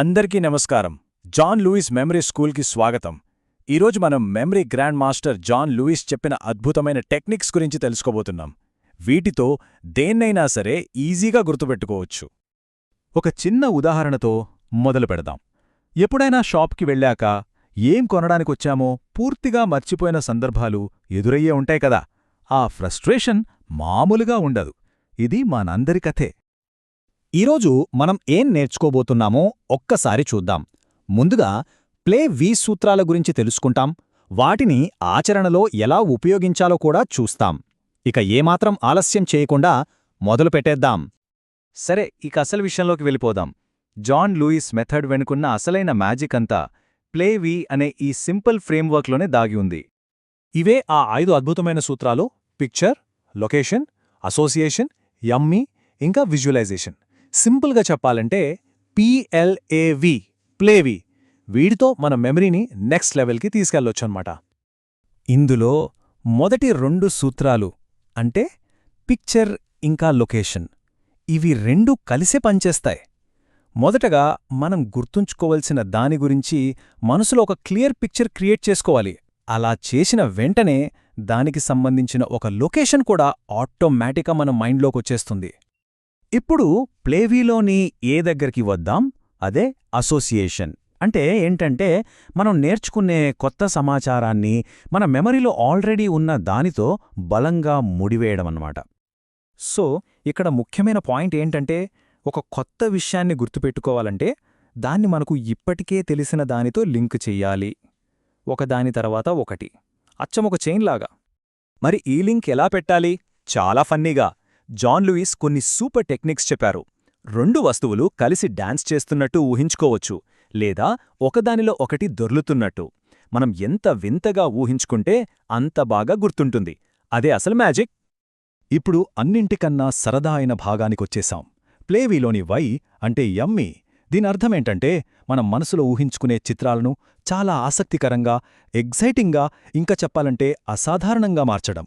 అందరికీ నమస్కారం. John Louis memory స్కూల్కి స్వాగతం. ఈరోజు మనం memory grand master John Lewis చెప్పిన అద్భుతమైన టెక్నిక్స్ గురించి తెలుసుకోబోతున్నాం. వీటితో దేన్నైనా సరే ఈజీగా గుర్తుపెట్టుకోవచ్చు. ఒక చిన్న ఉదాహరణతో మొదలు పెడదాం. ఎప్పుడైనా షాప్కి వెళ్ళాక ఏం కొనడానికొచ్చామో పూర్తిగా మర్చిపోయిన సందర్భాలు ఎదురయ్యే ఉంటాయి కదా. ఆ ఫ్రస్ట్రేషన్ మామూలుగా ఉండదు. ఇది మనందరి కథే. ఈరోజు మనం ఏం నేర్చుకోబోతున్నామో ఒక్కసారి చూద్దాం. ముందుగా ప్లే వి సూత్రాల గురించి తెలుసుకుంటాం. వాటిని ఆచరణలో ఎలా ఉపయోగించాలో కూడా చూస్తాం. ఇక ఏమాత్రం ఆలస్యం చేయకుండా మొదలు పెట్టేద్దాం. సరే ఇక అసలు విషయంలోకి వెళ్ళిపోదాం. జాన్ లూయిస్ మెథడ్ వెనుకున్న అసలైన మ్యాజిక్ అంతా ప్లే వి అనే ఈ సింపుల్ ఫ్రేమ్వర్క్లోనే దాగి ఉంది. ఇవే ఆ ఐదు అద్భుతమైన సూత్రాలు పిక్చర్ లొకేషన్ అసోసియేషన్ యమ్మీ ఇంకా విజువలైజేషన్. సింపుల్గా చెప్పాలంటే పిఎల్ఏవి ప్లేవి వీడితో మన మెమరీని నెక్స్ట్ లెవెల్కి తీసుకెళ్ళొచ్చన్నమాట ఇందులో మొదటి రెండు సూత్రాలు అంటే పిక్చర్ ఇంకా లొకేషన్. ఇవి రెండు కలిసే పనిచేస్తాయి. మొదటగా మనం గుర్తుంచుకోవలసిన దాని గురించి మనసులో ఒక క్లియర్ పిక్చర్ క్రియేట్ చేసుకోవాలి. అలా చేసిన వెంటనే దానికి సంబంధించిన ఒక లొకేషన్ కూడా ఆటోమేటిక్గా మన మైండ్లోకొచ్చేస్తుంది. ఇప్పుడు ప్లేవీలోని ఏ దగ్గరికి వద్దాం? అదే అసోసియేషన్. అంటే ఏంటంటే మనం నేర్చుకునే కొత్త సమాచారాన్ని మన మెమరీలో ఆల్రెడీ ఉన్న దానితో బలంగా ముడివేయడమన్నమాట. సో ఇక్కడ ముఖ్యమైన పాయింట్ ఏంటంటే ఒక కొత్త విషయాన్ని గుర్తుపెట్టుకోవాలంటే దాన్ని మనకు ఇప్పటికే తెలిసిన దానితో లింక్ చెయ్యాలి. ఒకదాని తర్వాత ఒకటి. అచ్చమొక చైన్లాగా మరి ఈ లింక్ ఎలా పెట్టాలి? చాలా ఫన్నీగా. జాన్ లూయిస్ కొన్ని సూపర్ టెక్నిక్స్ చెప్పారు. రెండు వస్తువులు కలిసి డాన్స్ చేస్తున్నట్టు ఊహించుకోవచ్చు లేదా ఒకదానిలో ఒకటి దొర్లుతున్నట్టు. మనం ఎంత వింతగా ఊహించుకుంటే అంత బాగా గుర్తుంటుంది. అదే అసలు మ్యాజిక్. ఇప్పుడు అన్నింటికన్నా సరదా అయిన భాగానికొచ్చేశాం. ప్లేవీలోని వై అంటే యమ్మీ. దీనర్థమేంటంటే మనం మనసులో ఊహించుకునే చిత్రాలను చాలా ఆసక్తికరంగా ఎగ్జైటింగ్గా ఇంకా చెప్పాలంటే అసాధారణంగా మార్చడం.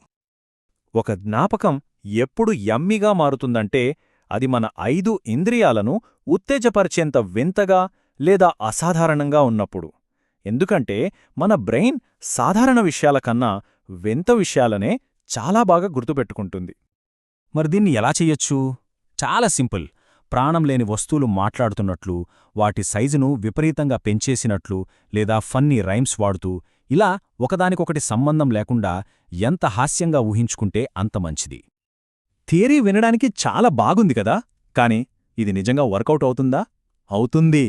ఒక జ్ఞాపకం ఎప్పుడు యమ్మిగా మారుతుందంటే అది మన ఐదు ఇంద్రియాలను ఉత్తేజపరిచేంత వింతగా లేదా అసాధారణంగా ఉన్నప్పుడు. ఎందుకంటే మన బ్రెయిన్ సాధారణ విషయాల కన్నా వింత విషయాలనే చాలా బాగా గుర్తుపెట్టుకుంటుంది. మరి దీన్ని ఎలా చెయ్యొచ్చు? చాలా సింపుల్. ప్రాణం లేని వస్తువులు మాట్లాడుతున్నట్లు వాటి సైజును విపరీతంగా పెంచేసినట్లు లేదా ఫన్నీ రైమ్స్ వాడుతూ ఇలా ఒకదానికొకటి సంబంధం లేకుండా ఎంత హాస్యంగా ఊహించుకుంటే అంత మంచిది. థియరీ వినడానికి చాలా బాగుంది కదా. కాని ఇది నిజంగా వర్కౌట్ అవుతుందా? అవుతుంది.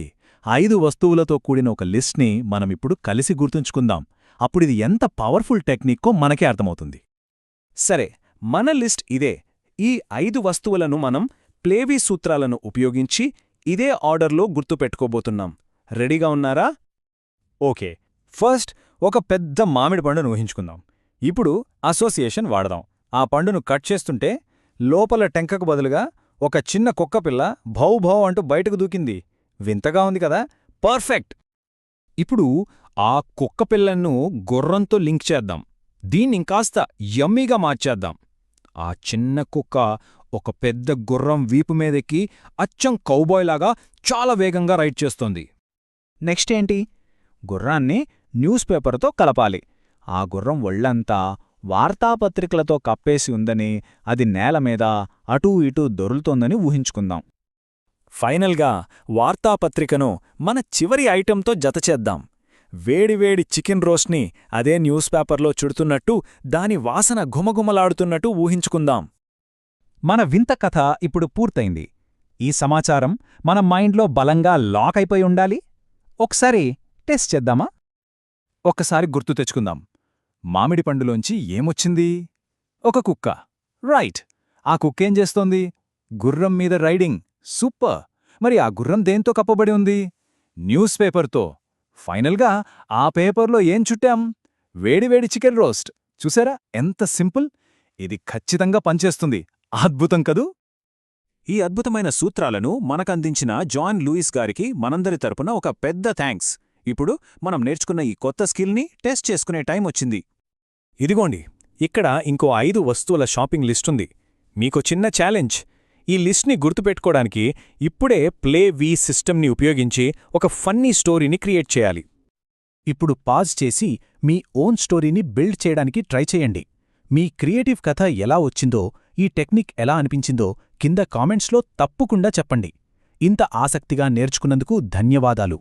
ఐదు వస్తువులతో కూడిన ఒక లిస్ట్ని మనమిప్పుడు కలిసి గుర్తుంచుకుందాం. అప్పుడిది ఎంత పవర్ఫుల్ టెక్నిక్కో మనకే అర్థమవుతుంది. సరే మన లిస్ట్ ఇదే. ఈ ఐదు వస్తువులను మనం ప్లేవీ సూత్రాలను ఉపయోగించి ఇదే ఆర్డర్లో గుర్తుపెట్టుకోబోతున్నాం రెడీగా ఉన్నారా? ఓకే. ఫస్ట్ ఒక పెద్ద మామిడి పండును ఊహించుకుందాం. ఇప్పుడు అసోసియేషన్ వాడదాం. ఆ పండును కట్ చేస్తుంటే లోపల టెంకకు బదులుగా ఒక చిన్న కుక్కపిల్ల భౌ భౌ అంటూ బయటకు దూకింది. వింతగా ఉంది కదా? పర్ఫెక్ట్! ఇప్పుడు ఆ కుక్కపిల్లను గుర్రంతో లింక్ చేద్దాం. దీన్నింకాస్త యమ్మీగా మార్చేద్దాం. ఆ చిన్న కుక్క ఒక పెద్ద గుర్రం వీపు మీదెక్కి అచ్చం కౌబాయ్లాగా చాలా వేగంగా రైడ్ చేస్తోంది. నెక్స్ట్ ఏంటి? గుర్రాన్ని న్యూస్ పేపర్తో కలపాలి. ఆ గుర్రం ఒళ్ళంతా వార్తాపత్రికలతో కప్పేసి ఉందని అది నేలమీద అటూ ఇటూ దొరులుతోందని ఊహించుకుందాం. ఫైనల్గా వార్తాపత్రికను మన చివరి ఐటెంతో జతచేద్దాం వేడివేడి చికెన్ రోస్ట్ని అదే న్యూస్ పేపర్లో చుడుతున్నట్టు దాని వాసన ఘుమఘుమలాడుతున్నట్టు ఊహించుకుందాం. మన వింత కథ ఇప్పుడు పూర్తయింది. ఈ సమాచారం మన మైండ్లో బలంగా లాక్ అయిపోయి ఉండాలి? ఒకసారి టెస్ట్ చేద్దామా? ఒక్కసారి గుర్తు తెచ్చుకుందాం. మామిడి పండులోంచి ఏమొచ్చింది? ఒక కుక్క. రైట్. ఆ కుక్కేం చేస్తోంది? గుర్రం మీద రైడింగ్. సూపర్. మరి ఆ గుర్రం దేంతో కప్పబడి ఉంది? న్యూస్ పేపర్తో. ఫైనల్గా ఆ పేపర్లో ఏం చుట్టాం? వేడివేడి చికెన్ రోస్ట్. చూసారా? ఎంత సింపుల్! ఇది ఖచ్చితంగా పనిచేస్తుంది. అద్భుతం కదూ? ఈ అద్భుతమైన సూత్రాలను మనకందించిన జాన్ లూయిస్ గారికి మనందరి తరపున ఒక పెద్ద థ్యాంక్స్ ఇప్పుడు మనం నేర్చుకున్న ఈ కొత్త స్కిల్ని టెస్ట్ చేసుకునే టైం వచ్చింది. ఇదిగోండి ఇక్కడ ఇంకో ఐదు వస్తువుల షాపింగ్ లిస్టుంది మీకో చిన్న ఛాలెంజ్. ఈ లిస్ట్ని గుర్తుపెట్టుకోవడానికి ఇప్పుడే ప్లే వి సిస్టమ్ని ఉపయోగించి ఒక ఫన్నీ స్టోరీని క్రియేట్ చేయాలి. ఇప్పుడు పాజ్ చేసి మీ ఓన్ స్టోరీని బిల్డ్ చేయడానికి ట్రై చేయండి. మీ క్రియేటివ్ కథ ఎలా వచ్చిందో ఈ టెక్నిక్ ఎలా అనిపించిందో కింద కామెంట్స్లో తప్పకుండా చెప్పండి. ఇంత ఆసక్తిగా నేర్చుకున్నందుకు ధన్యవాదాలు.